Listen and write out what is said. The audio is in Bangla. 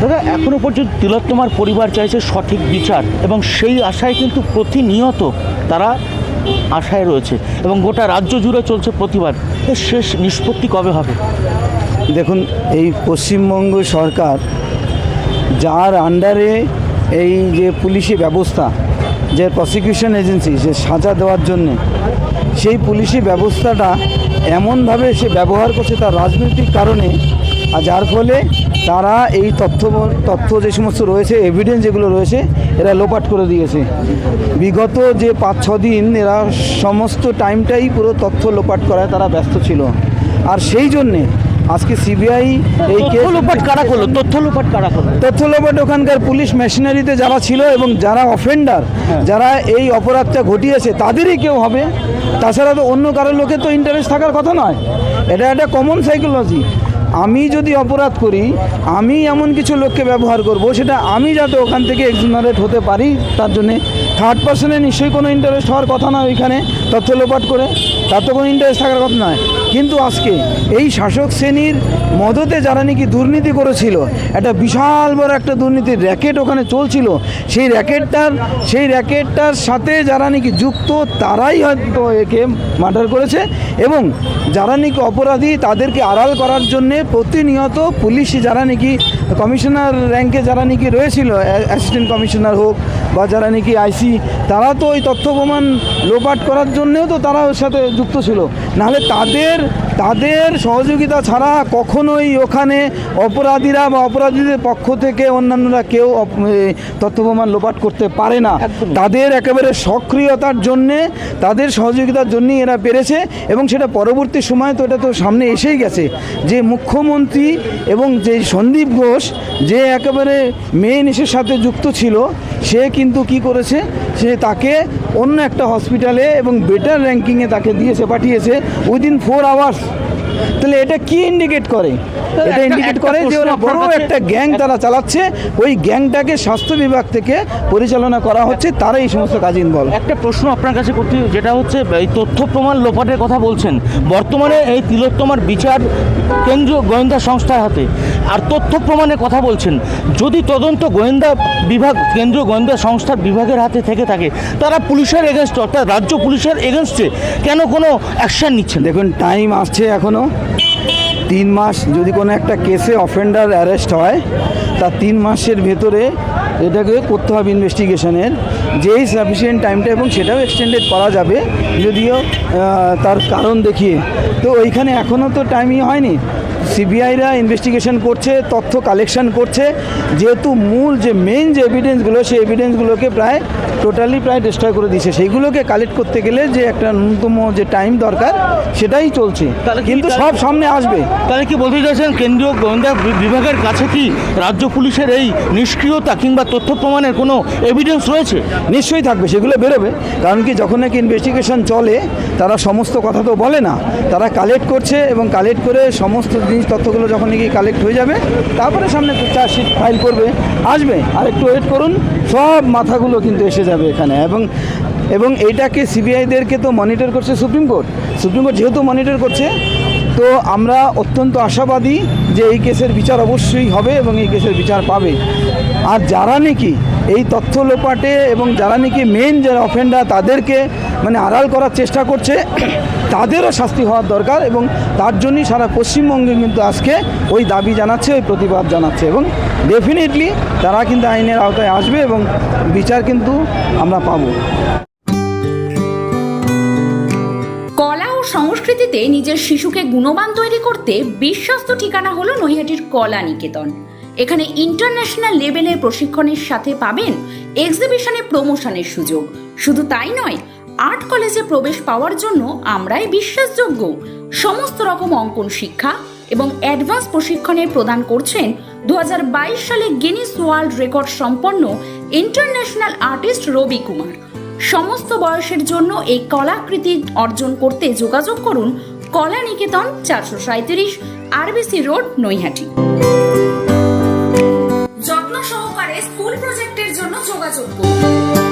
দাদা, এখনও পর্যন্ত তিলোত্তমার পরিবার চাইছে সঠিক বিচার এবং সেই আশায় কিন্তু প্রতিনিয়ত তারা আশায় রয়েছে এবং গোটা রাজ্য জুড়ে চলছে প্রতিবাদ। এর শেষ নিষ্পত্তি কবে হবে? দেখুন, এই পশ্চিমবঙ্গ সরকার যার আন্ডারে এই যে পুলিশি ব্যবস্থা, যে প্রসিকিউশন এজেন্সি যে সাজা দেওয়ার জন্যে, সেই পুলিশি ব্যবস্থাটা এমনভাবে সে ব্যবহার করছে তার রাজনৈতিক কারণে, আর যার ফলে তারা এই তথ্য তথ্য যে সমস্ত রয়েছে এভিডেন্স যেগুলো রয়েছে এরা লোপাট করে দিয়েছে। বিগত যে পাঁচ ছ দিন এরা সমস্ত টাইমটাই পুরো তথ্য লোপাট করায় তারা ব্যস্ত ছিল। আর সেই জন্যে আজকে সিবিআই এই কেস লোপাট কারা করল? তথ্য লোপাট কারা করল? তথ্য লোপাট ওখানকার পুলিশ মেশিনারিতে যারা ছিল এবং যারা অফেন্ডার যারা এই অপরাধটা ঘটিয়েছে তাদেরই কেউ হবে। তাছাড়া তো অন্য কারোর লোকের তো ইন্টারেস্ট থাকার কথা নয়। এটা একটা কমন সাইকোলজি আমি যদি অপরাধ করি, আমি এমন কিছু লোককে ব্যবহার করব, সেটা আমি যাতে ওখান থেকে এক্সোনারেট হতে পারি, তার জন্যে থার্ড পার্সনের নিশ্চয়ই কোনো ইন্টারেস্ট হওয়ার কথা না, ওইখানে তথ্য লোপাট করে, তার তো কোনো ইন্টারেস্ট থাকার কথা নয়। কিন্তু আজকে এই শাসক শ্রেণির মদতে যারা নাকি দুর্নীতি করেছিল, একটা বিশাল বড় একটা দুর্নীতির র্যাকেট ওখানে চলছিল, সেই র্যাকেটটার সেই র্যাকেটটার সাথে যারা নাকি যুক্ত, তারাই হয়তো একে মার্ডার করেছে এবং যারা নাকি অপরাধী, তাদেরকে আড়াল করার জন্যে প্রতিনিয়ত পুলিশ যারা নাকি কমিশনার র্যাঙ্কে যারা নাকি রয়েছিল অ্যাসিস্ট্যান্ট কমিশনার হোক বা যারা নাকি আইসি তারা তো ওই তথ্য প্রমাণ লোপাট করার জন্যেও তো তারা ওর সাথে যুক্ত ছিল। নাহলে তাদের তাদের সহযোগিতা ছাড়া কখনোই ওখানে অপরাধীরা বা অপরাধীদের পক্ষ থেকে অন্যান্যরা কেউ তথ্য প্রমাণ লোপাট করতে পারে না। তাদের একেবারে সক্রিয়তার জন্যে তাদের সহযোগিতার জন্যই এরা পেরেছে এবং সেটা পরবর্তী সময় তো এটা তো সামনে এসেই গেছে। যে মুখ্যমন্ত্রী এবং যে সন্দীপ ঘোষ যে একেবারে মেন ইসের সাথে যুক্ত ছিল সে কিন্তু কি করেছে? সে তাকে অন্য একটা হসপিটালে এবং বেটার র্যাঙ্কিংয়ে তাকে দিয়েছে, পাঠিয়েছে উইদিন ফোর আওয়ার্স তাহলে এটা কি ইন্ডিকেট করে? এটা ইন্ডিকেট করে যে ওরা বড় একটা গ্যাং তারা চালাচ্ছে। ওই গ্যাংটাকে স্বাস্থ্য বিভাগ থেকে পরিচালনা করা হচ্ছে তারা এই সমস্ত কাজ ইনভলভ একটা প্রশ্ন আপনার কাছে করতে যেটা হচ্ছে এই তথ্য প্রমাণ লোপাটের কথা বলছেন। বর্তমানে এই তিলোত্তমার বিচার কেন্দ্রীয় গোয়েন্দা সংস্থার হাতে। আর তথ্য প্রমাণের কথা বলছেন যদি তদন্ত গোয়েন্দা বিভাগ কেন্দ্রীয় গোয়েন্দা সংস্থার বিভাগের হাতে থেকে থাকে তারা পুলিশের এগেনস্ট অর্থাৎ রাজ্য পুলিশের এগেনস্টে কেন কোনো অ্যাকশন নিচ্ছেন দেখুন টাইম আসছে এখনও তিন মাস যদি কোনো একটা কেসে অফেন্ডার অ্যারেস্ট হয়, তা তিন মাসের ভেতরে এটাকে করতে হবে ইনভেস্টিগেশনের যেই সাফিসিয়েন্ট টাইমটা এবং সেটাও এক্সটেন্ডেড করা যাবে, যদিও তার কারণ দেখিয়ে। তো ওইখানে এখনও তো টাইমই হয়নি। সিবিআইরা ইনভেস্টিগেশন করছে তথ্য কালেকশন করছে। যেহেতু মূল যে মেন যে এভিডেন্সগুলো সেই এভিডেন্সগুলোকে প্রায় টোটালি প্রায় ডিস্ট্রয় করে দিয়েছে। সেইগুলোকে কালেক্ট করতে গেলে যে একটা ন্যূনতম যে টাইম দরকার সেটাই চলছে। তাহলে কিন্তু সব সামনে আসবে। তাহলে কি বলতে চাইছেন কেন্দ্রীয় গোয়েন্দা বিভাগের কাছে কি রাজ্য পুলিশের এই নিষ্ক্রিয়তা কিংবা তথ্য প্রমাণের কোনো এভিডেন্স রয়েছে? নিশ্চয়ই থাকবে সেগুলো বেরোবে। কারণ কি যখন নাকি ইনভেস্টিগেশন চলে তারা সমস্ত কথা তো বলে না। তারা কালেক্ট করছে এবং কালেক্ট করে সমস্ত জিনিস তথ্যগুলো যখন নাকি কালেক্ট হয়ে যাবে, তারপরে সামনে চার্জশিট ফাইল করবে, আসবে। আর একটু ওয়েট করুন, সব মাথাগুলো কিন্তু এসে যাবে এখানে। এবং এবং এইটাকে সিবিআইদেরকে তো মনিটর করছে সুপ্রিম কোর্ট সুপ্রিম কোর্ট যেহেতু মনিটর করছে, তো আমরা অত্যন্ত আশাবাদী যে এই কেসের বিচার অবশ্যই হবে এবং এই কেসের বিচার পাবে। আর যারা নাকি এই তথ্য লোপাটে এবং যারা নাকি মেন যারা অফেন্ডার তাদেরকে মানে আড়াল করার চেষ্টা করছে, তাদেরও শাস্তি হওয়ার দরকার এবং তার জন্যই সারা পশ্চিমবঙ্গে কিন্তু আজকে ওই দাবি জানাচ্ছে, ওই প্রতিবাদ জানাচ্ছে এবং ডেফিনেটলি তারা কিন্তু আইনের আওতায় আসবে এবং বিচার কিন্তু আমরা পাবো। কলা ও সংস্কৃতিতে নিজের শিশুকে গুণবান তৈরি করতে বিশ্বস্ত ঠিকানা হলো নৈহাটির কলা নিকেতন এখানে ইন্টারন্যাশনাল লেভেলের প্রশিক্ষণের সাথে পাবেন এক্সিবিশনে প্রমোশনের সুযোগ। শুধু তাই নয় আর্ট কলেজে প্রবেশ পাওয়ার জন্য আমরাই বিশ্বাসযোগ্য। সমস্ত রকম অঙ্কন শিক্ষা এবং অ্যাডভান্স প্রশিক্ষণের প্রদান করছেন দু হাজার বাইশ সালে গিনিস ওয়ার্ল্ড রেকর্ড সম্পন্ন ইন্টারন্যাশনাল আর্টিস্ট রবি কুমার। সমস্ত বয়সের জন্য এই কলাকৃতি অর্জন করতে যোগাযোগ করুন কলা নিকেতন চারশো সাঁত্রিশ RBC road, Naihati. Sobat Suku.